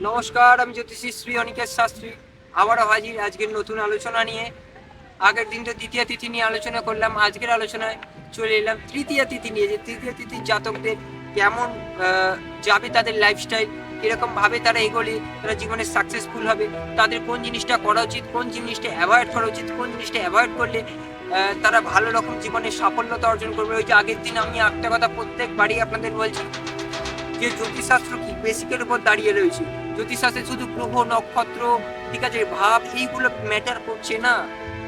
নমস্কার, আমি জ্যোতিষী শ্রী অনিকেশ শাস্ত্রী। আবারও হাজির আজকের নতুন আলোচনা নিয়ে। আগের দিন তো দ্বিতীয় তিথি নিয়ে আলোচনা করলাম, আজকের আলোচনায় চলে এলাম তৃতীয় তিথি নিয়ে। যে তৃতীয় তিথির জাতকদের কেমন যাবে তাদের লাইফস্টাইল কীরকম ভাবে তারা এগোলে, তারা জীবনে সাকসেসফুল হবে, তাদের কোন জিনিসটা করা উচিত, কোন জিনিসটা অ্যাভয়েড করা উচিত, কোন জিনিসটা অ্যাভয়েড করলে তারা ভালো রকম জীবনে সাফল্যতা অর্জন করবে। ওই যে আগের দিন আমি একটা কথা প্রত্যেকবারই আপনাদের বলছি, যে জ্যোতিষশাস্ত্র কি? বেসিকের উপর দাঁড়িয়ে রয়েছে। জ্যোতিষশাস্ত্রে শুধু গ্রহ, নক্ষত্র, ঠিক আছে, ভাব, এইগুলো ম্যাটার করছে না।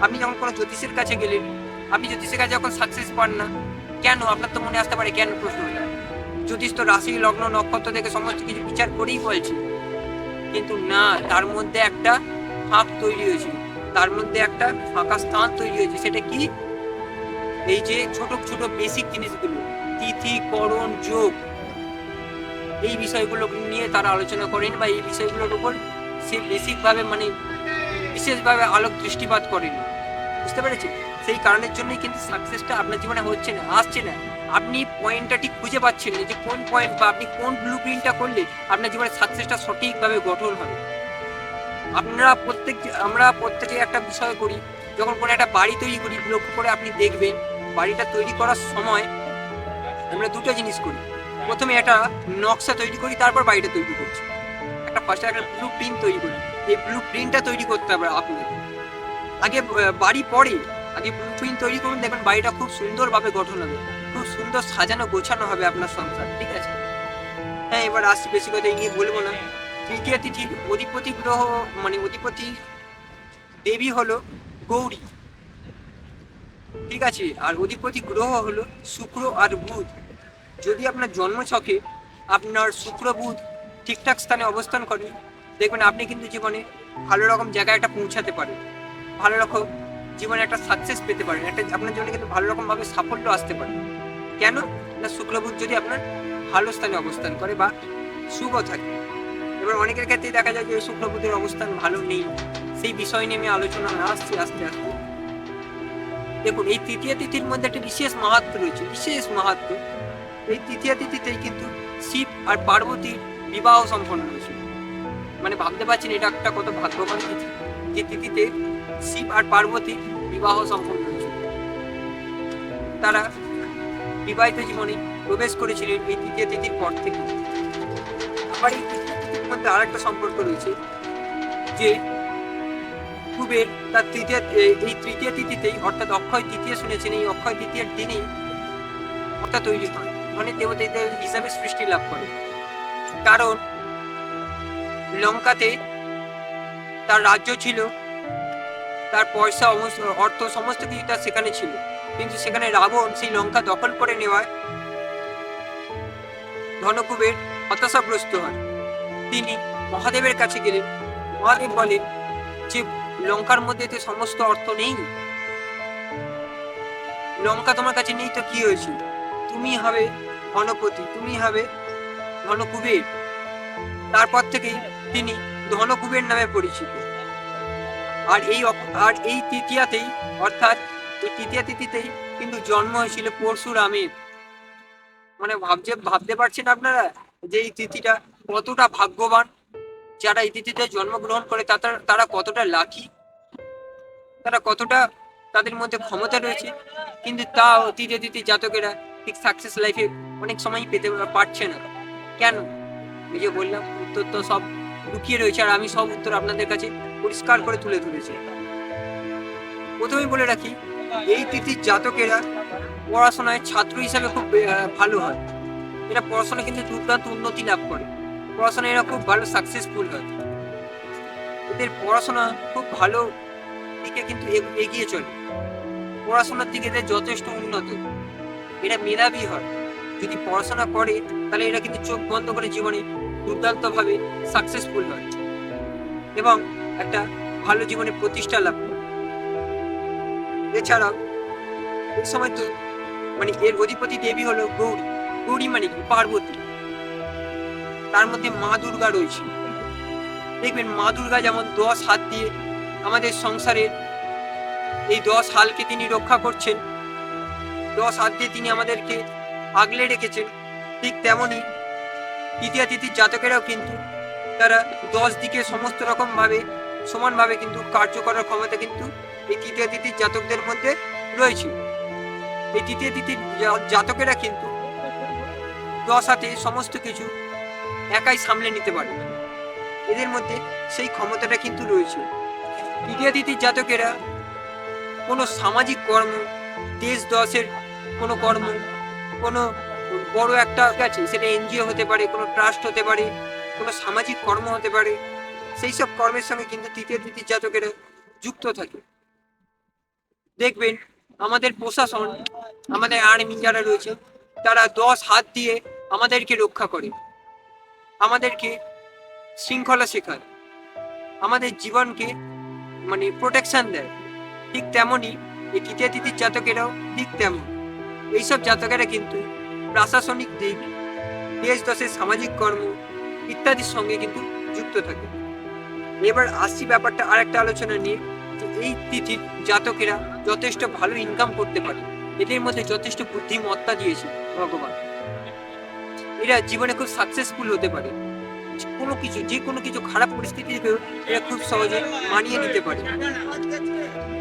আপনি যখন কোনো জ্যোতিষের কাছে গেলেন আপনি জ্যোতিষের কাছে যখন সাকসেস পান না, কেন? আপনার তো মনে আসতে পারে কেন প্রশ্নটা জ্যোতিষ তো রাশি, লগ্ন, নক্ষত্র থেকে সমস্ত কিছু বিচার করেই বলছে। কিন্তু না, তার মধ্যে একটা ফাঁক তৈরি হয়েছে। তার মধ্যে একটা ফাঁকা স্থান তৈরি হয়েছে। সেটা কি? এই যে ছোট ছোট বেসিক জিনিসগুলো। তিথি, করণ, যোগ। এই বিষয়গুলো নিয়ে তারা আলোচনা করেন বা এই বিষয়গুলোর উপর সে বেসিকভাবে মানে বিশেষভাবে আলোক দৃষ্টিপাত করেন। বুঝতে পেরেছি সেই কারণের জন্যই কিন্তু সাকসেসটা আপনার জীবনে হচ্ছে না, আসছে না। আপনি পয়েন্টটা ঠিক খুঁজে পাচ্ছেন না যে কোন পয়েন্ট বা আপনি কোন ব্লু প্রিন্টটা করলে আপনার জীবনে সাকসেসটা সঠিকভাবে গঠন হবে। আপনারা প্রত্যেক, আমরা প্রত্যেকে একটা বিষয় করি, যখন কোনো একটা বাড়ি তৈরি করি, লক্ষ্য করে আপনি দেখবেন বাড়িটা তৈরি করার সময় আমরা দুটো জিনিস করি। প্রথমে একটা নকশা তৈরি করি, তারপর বাড়িটা তৈরি করছি। একটা ফার্স্টে একটা ব্লু প্রিন্ট তৈরি করি। এই ব্লু প্রিন্টটা তৈরি করতে হবে আপনাকে আগে বাড়ি পরে আগে ব্লু প্রিন্ট তৈরি করুন দেখবেন বাড়িটা খুব সুন্দরভাবে গঠন হবে। খুব সুন্দর সাজানো, গোছানো হবে আপনার সংসার, ঠিক আছে? হ্যাঁ এবার আসছি বেশি কথা এই নিয়ে বলব না। তৃতীয় তিথির অধিপতি গ্রহ মানে অধিপতি দেবী হলো গৌরী। ঠিক আছে? আর অধিপতি গ্রহ হলো শুক্র আর বুধ। যদি আপনার জন্মছকে আপনার শুক্র বুধ ঠিকঠাক স্থানে অবস্থান করে, দেখবেন আপনি কিন্তু জীবনে ভালো রকম জায়গায় একটা পৌঁছাতে পারেন। ভালো রকম জীবনে একটা সাকসেস পেতে পারেন। একটা আপনার জীবনে কিন্তু ভালো রকমভাবে সাফল্য আসতে পারে। কেন? না শুক্র বুধ যদি আপনার ভালো স্থানে অবস্থান করে বা শুভ থাকে। এবার অনেকের ক্ষেত্রেই দেখা যায় যে শুক্র বুধের অবস্থান ভালো নেই। সেই বিষয় নিয়ে আমি আলোচনা আসছি আস্তে আস্তে দেখুন, এই তৃতীয় তিথির মধ্যে একটা বিশেষ মাহাত্ম রয়েছে। বিশেষ মাহাত্ম এই তৃতীয় তিথিতেই কিন্তু শিব আর পার্বতীর বিবাহ সম্পন্ন হয়েছে মানে ভাবতে পারছেন এটা একটা কত ভাগ্যবান তিথি, যে তিথিতে শিব আর পার্বতী বিবাহ সম্পন্ন হয়েছে তারা বিবাহিত জীবনে প্রবেশ করেছিলেন এই তৃতীয় তিথির পর থেকে। আবার এই মধ্যে আরেকটা সম্পর্ক রয়েছে, যে কুবের তার তৃতীয় এই- এই তৃতীয় তিথিতেই অর্থাৎ অক্ষয় তৃতীয় শুনেছেন, এই অক্ষয় তৃতীয়ার দিনেই অর্থাৎ তৈরি হয়। মানে দেবতাদের হিসাবে সৃষ্টি লাভ করে। কারণ লঙ্কাতে তার রাজ্য ছিল, তার পয়সা অর্থ, সমস্ত কিছু তার সেখানে ছিল। কিন্তু সেখানে রাবণ সেই লঙ্কা দখল করে নেওয়ায় ধনকুবের হতাশাগ্রস্ত হয়। তিনি মহাদেবের কাছে গেলেন। মহাদেব বলেন, যে লঙ্কার মধ্যে তো সমস্ত অর্থ নেই। লঙ্কা তোমার কাছে নেই, তো কি হয়েছে? তুমি হবে ধনপতি, তুমি হবে ধনকুবের। তারপর থেকেই তিনি ধনকুবের নামে পরিচিত। আর এই আর এই তৃতীয়াতেই, অর্থাৎ এই তৃতীয়া তিথিতেই কিন্তু জন্ম হয়েছিল পরশুরামের। মানে ভাবছে, ভাবতে পারছেন আপনারা যে এই তিথিটা কতটা ভাগ্যবান? যারা এই তিথিতে জন্মগ্রহণ করে তারা কতটা লাকি তারা কতটা তাদের মধ্যে ক্ষমতা রয়েছে? কিন্তু তাও তৃতীয় তৃতীয় জাতকেরা ঠিক সাকসেস লাইফে অনেক সময় পেতে পারছে না। কেন? এই যে বললাম, উত্তর তো সব লুকিয়ে রয়েছে আর আমি সব উত্তর আপনাদের কাছে পরিষ্কার করে তুলে ধরেছি। প্রথমেই বলে রাখি, এই তিথির জাতকেরা পড়াশোনায় ছাত্র হিসাবে খুব ভালো হয়। এরা পড়াশোনা কিন্তু দুর্দান্ত উন্নতি লাভ করে। পড়াশোনায় এরা খুব ভালো সাকসেসফুল হয়। এদের পড়াশোনা খুব ভালো দিকে কিন্তু এগ- এগিয়ে চলে। পড়াশোনার দিকে এদের যথেষ্ট উন্নত। এরা মেধাবী হয়। যদি পড়াশোনা করে, তাহলে এরা কিন্তু চোখ বন্ধ করে জীবনে দুর্দান্ত ভাবে সাকসেসফুল হয়। এবং একটা ভালো জীবনে প্রতিষ্ঠা লাভ করে। এছাড়াও এই সময় তো মানে এর অধিপতি দেবী হলো গৌরী। গৌরী মানে কি? পার্বতী। তার মধ্যে মা দুর্গা রয়েছে। দেখবেন, মা দুর্গা যেমন দশ হাত দিয়ে আমাদের সংসারের এই দশ হালকে তিনি রক্ষা করছেন দশ হাত দিয়ে তিনি আমাদেরকে আগলে রেখেছেন, ঠিক তেমনই তৃতীয় তিথির জাতকেরাও কিন্তু তারা দশ দিকে সমস্ত রকমভাবে, সমানভাবে কিন্তু কার্য করার ক্ষমতা কিন্তু এই তৃতীয় তিথির জাতকদের মধ্যে রয়েছে। এই তৃতীয় তিথির জাতকেরা কিন্তু দশ হাতে সমস্ত কিছু একাই সামলে নিতে পারে। এদের মধ্যে সেই ক্ষমতাটা কিন্তু রয়েছে। তৃতীয় তিথির জাতকেরা কোনো সামাজিক কর্ম দেশ দশের কোনো কর্ম, কোনো বড় একটা আছে, সেটা এনজিও হতে পারে, কোনো ট্রাস্ট হতে পারে, কোনো সামাজিক কর্ম হতে পারে, সেই সব কর্মের সঙ্গে কিন্তু তৃতীয় তৃতীয় জাতকেরা যুক্ত থাকে। দেখবেন, আমাদের প্রশাসন, আমাদের আর্মি যারা রয়েছে, তারা দশ হাত দিয়ে আমাদেরকে রক্ষা করে, আমাদেরকে শৃঙ্খলা শেখায়, আমাদের জীবনকে মানে প্রোটেকশন দেয়। ঠিক তেমনই এই তৃতীয় তৃতীয় জাতকেরাও ঠিক তেমন। এইসব জাতকেরা কিন্তু প্রশাসনিক দিক, দেশ দশের সামাজিক কর্ম ইত্যাদির সঙ্গে কিন্তু যুক্ত থাকে। এবার আসছি ব্যাপারটা আর একটা আলোচনা নিয়ে যে এই তিথির জাতকেরা যথেষ্ট ভালো ইনকাম করতে পারে। এদের মধ্যে যথেষ্ট বুদ্ধিমত্তা দিয়েছে ভগবান। এরা জীবনে খুব সাকসেসফুল হতে পারে। কোনো কিছু, যে কোনো কিছু খারাপ পরিস্থিতিতেও এরা খুব সহজে মানিয়ে নিতে পারে।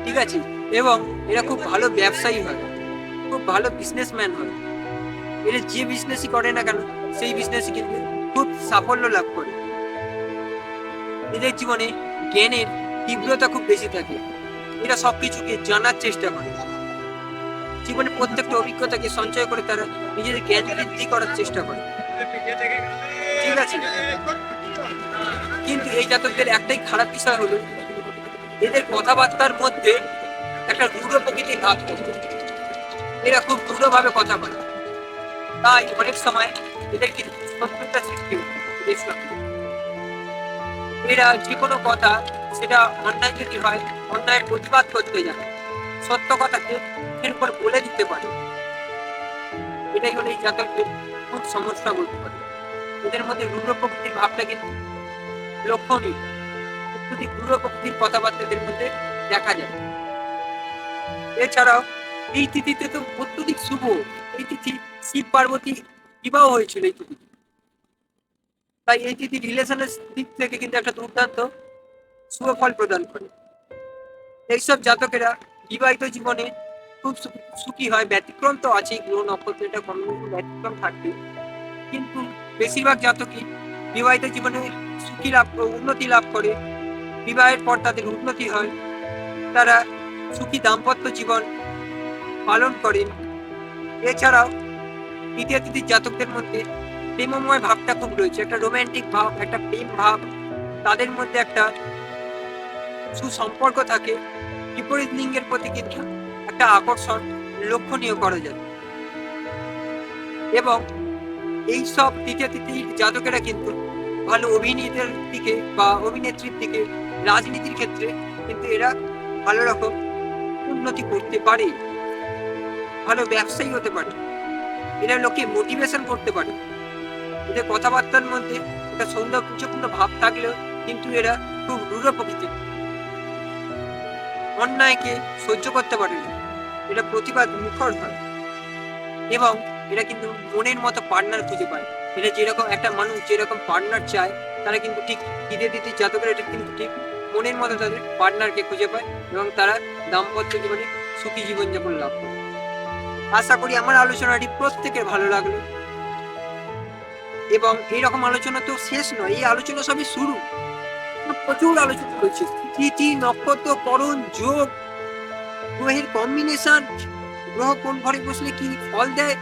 ঠিক আছে? এবং এরা খুব ভালো ব্যবসায়ী হয়। খুব ভালো বিজনেসম্যান হয় এরা যে বিজনেসই করে না কেন, সেই বিজনেসই কিন্তু খুব সাফল্য লাভ করে। এদের জীবনে জ্ঞানের তীব্রতা খুব বেশি থাকে। এরা সবকিছুকে জানার চেষ্টা করে। জীবনে প্রত্যেকটা অভিজ্ঞতাকে সঞ্চয় করে তারা নিজেদের জ্ঞান বৃদ্ধি করার চেষ্টা করে। ঠিক আছে? কিন্তু এই জাতকদের একটাই খারাপ বিষয় হলো, এদের কথাবার্তার মধ্যে একটা রূঢ় প্রকৃতির ভাব থাকে। এরা খুব রূঢ়ভাবে কথা বলে। তাই অনেক সময় এদের কিন্তু। এরা যে কোনো কথা সেটা অন্যায় যদি হয়, অন্যায়ের প্রতিবাদ করতে যায়, সত্য কথাকে মুখের উপর বলে দিতে পারে। এটাই হলো এই জাতকদের খুব সমস্যা বলতে পারে এদের মধ্যে রূঢ় প্রকৃতির ভাবটা কিন্তু লক্ষণীয়। অত্যধিক রূঢ় প্রকৃতির কথাবার্তা এদের মধ্যে দেখা যায়। এছাড়াও এই তিথিতে তো অত্যধিক শুভ। এই তিথি শিব পার্বতী বিবাহ হয়েছিল এই তিথি তাই এই তিথি রিলেশনের দিক থেকে কিন্তু একটা দুর্দান্ত শুভ ফল প্রদান করে। এইসব জাতকেরা বিবাহিত জীবনে খুব সুখী হয়, ব্যতিক্রম তো আছেই, গ্রহ নক্ষত্র এটা কোনো কোনো ব্যতিক্রম থাকবে। কিন্তু বেশিরভাগ জাতকই বিবাহিত জীবনে সুখী লাভ উন্নতি লাভ করে। বিবাহের পর তাদের উন্নতি হয়। তারা সুখী দাম্পত্য জীবন পালন করেন। এছাড়াও তৃতীয় তৃতীয় জাতকদের মধ্যে প্রেমময় ভাবটা খুব রয়েছে। একটা রোম্যান্টিক ভাব, একটা প্রেম ভাব, তাদের মধ্যে একটা সুসম্পর্ক থাকে। বিপরীত লিঙ্গের প্রতি কিন্তু একটা আকর্ষণ লক্ষণীয় করা যায়। এবং এই সব তৃতীয় তৃতীয় জাতকেরা কিন্তু ভালো অভিনেতার দিকে বা অভিনেত্রীর দিকে রাজনীতির ক্ষেত্রে কিন্তু এরা ভালো রকম উন্নতি করতে পারে। ভালো ব্যবসায়ী হতে পারে। এরা লোকে মোটিভেশন করতে পারে। এদের কথাবার্তার মধ্যে একটা সৌন্দর্যপূর্ণ ভাব থাকলেও কিন্তু এরা খুব রূঢ় প্রকৃতির। অন্যায়কে সহ্য করতে পারে না। এরা প্রতিবাদ মুখর হয়। এবং এরা কিন্তু মনের মতো পার্টনার খুঁজে পায়। এটা যেরকম একটা মানুষ যেরকম পার্টনার চায়, তারা কিন্তু ঠিক দিতে দিতে জাতকের এটা কিন্তু ঠিক মনের মতো তাদের পার্টনারকে খুঁজে পায় এবং তারা দাম্পত্য জীবনে সুখী জীবনযাপন লাভ করে। আশা করি আমার আলোচনাটি প্রত্যেকের ভালো লাগল। এবং এইরকম আলোচনা তো শেষ নয়, এই আলোচনা সবই শুরু। প্রচুর আলোচনা রয়েছে তিথি, নক্ষত্র করণ যোগ, গ্রহের কম্বিনেশন গ্রহ কোন ঘরে বসলে কি ফল দেয়,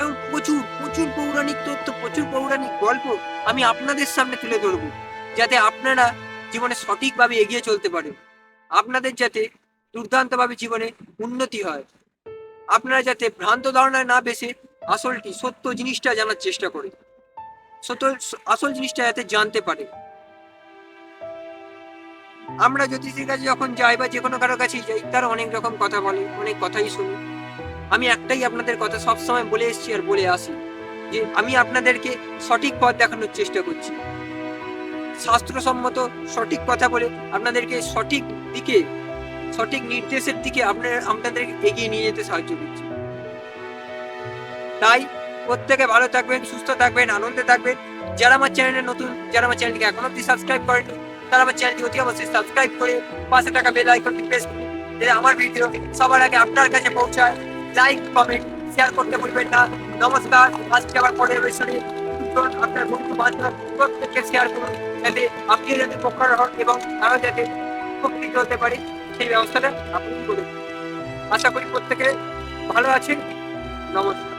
এবং প্রচুর প্রচুর পৌরাণিক তথ্য, প্রচুর পৌরাণিক গল্প আমি আপনাদের সামনে তুলে ধরবো, যাতে আপনারা জীবনে সঠিকভাবে এগিয়ে চলতে পারেন। আপনাদের যাতে দুর্দান্তভাবে জীবনে উন্নতি হয়। আপনারা যাতে ভ্রান্ত ধারণায় না বেসে আসলটি, সত্য জিনিসটা জানার চেষ্টা করে সত্য, আসল জিনিসটা যাতে জানতে পারে। আমরা জ্যোতিষীর কাছে যখন যাই বা যে কোনো কারও কাছেই যাই, তারা অনেক রকম কথা বলে, অনেক কথাই শুনি। আমি একটাই আপনাদের কথা সবসময় বলে এসেছি আর বলে আসি যে, আমি আপনাদেরকে সঠিক পথ দেখানোর চেষ্টা করছি। শাস্ত্রসম্মত সঠিক কথা বলে আপনাদেরকে সঠিক দিকে সঠিক নির্দেশের দিকে আপনার আপনাদের এগিয়ে নিয়ে যেতে সাহায্য করছে। তাই প্রত্যেকে ভালো থাকবেন, সুস্থ থাকবেন, আনন্দে থাকবেন। যারা আমার চ্যানেলে নতুন, যারা আমার চ্যানেলটিকে এখনও অব্দি সাবস্ক্রাইব করেনি তারা আমার চ্যানেলটি অতি অবশ্যই সাবস্ক্রাইব করে পাশে থাকা বেল আইকনটি প্রেস করুন যাতে আমার ভিডিও সবার আগে আপনার কাছে পৌঁছায়। লাইক, কমেন্ট শেয়ার করতে ভুলবেন না। নমস্কার, আজকে আবার পরের বিষয়ে আপনার বন্ধু বান্ধব প্রত্যেককে শেয়ার করুন। যাতে আপনি যাতে উপকার হন এবং আরও যাতে উপকৃত হতে পারি। সেই ব্যবস্থাটা আপনি করে আশা করি প্রত্যেকে ভালো আছেন। নমস্কার।